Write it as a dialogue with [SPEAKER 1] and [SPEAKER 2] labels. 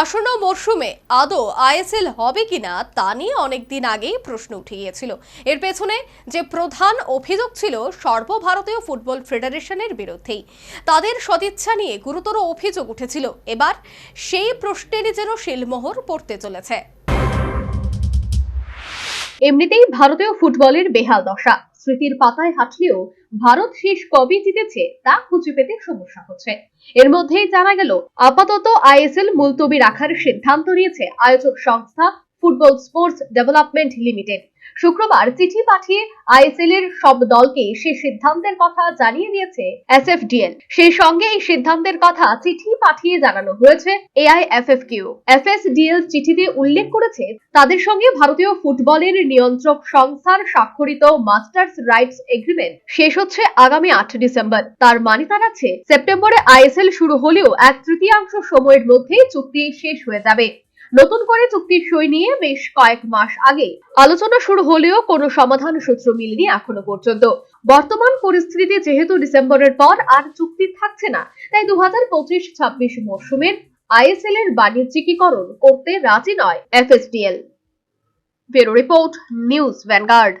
[SPEAKER 1] আসন্ন মরশুমে আদৌ আইএসএল হবে কিনা তা নিয়ে অনেকদিন আগেই প্রশ্ন উঠে গিয়েছিল। এর পেছনে যে প্রধান অভিযোগ ছিল, সর্বভারতীয় ফুটবল ফেডারেশনের বিরুদ্ধেই। তাদের সদিচ্ছা নিয়ে গুরুতর অভিযোগ উঠেছিল। এবার সেই প্রশ্নেরই যেন শিলমোহর পড়তে চলেছে। এমনিতেই ভারতীয় ফুটবলের বেহাল দশা। স্মৃতির পাতায় হাঁটলেও ভারত শেষ কবে জিতেছে তা খুঁজে পেতে সমস্যা হচ্ছে। এর মধ্যেই জানা গেল, আপাতত আইএসএল মুলতবি রাখার সিদ্ধান্ত নিয়েছে আয়োজক সংস্থা ফুটবল স্পোর্টস ডেভেলপমেন্ট লিমিটেড। শুক্রবার চিঠি পাঠিয়ে আইএসএল এর সব দলকে সে সিদ্ধান্তের কথা জানিয়ে দিয়েছে এসএফডিএল। সেই সঙ্গে এই সিদ্ধান্তের কথা চিঠি পাঠিয়ে জানানো হয়েছে এআইএফএফকিউ এফএসডিএল চিঠিতে উল্লেখ করেছে, তাদের সঙ্গে ভারতীয় ফুটবলের নিয়ন্ত্রক সংস্থার স্বাক্ষরিত মাস্টার্স রাইটস এগ্রিমেন্ট শেষ হচ্ছে আগামী আট ডিসেম্বর। তার মানে দাঁড়াচ্ছে সেপ্টেম্বরে আইএসএল শুরু হলেও এক তৃতীয়াংশ সময়ের মধ্যেই চুক্তি শেষ হয়ে যাবে। নতুন করে চুক্তির সই নিয়ে বেশ কয়েক মাস আগে আলোচনা শুরু হলেও কোনো সমাধান সূত্র মিলেনি এখনও পর্যন্ত। বর্তমান পরিস্থিতিতে যেহেতু ডিসেম্বরের পর আর চুক্তি থাকছে না, তাই দু হাজার পঁচিশ ছাব্বিশ মরশুমের আইএসএল এর বাণিজ্যিকীকরণ করতে রাজি নয় FSDL. Bureau report, News Vanguard.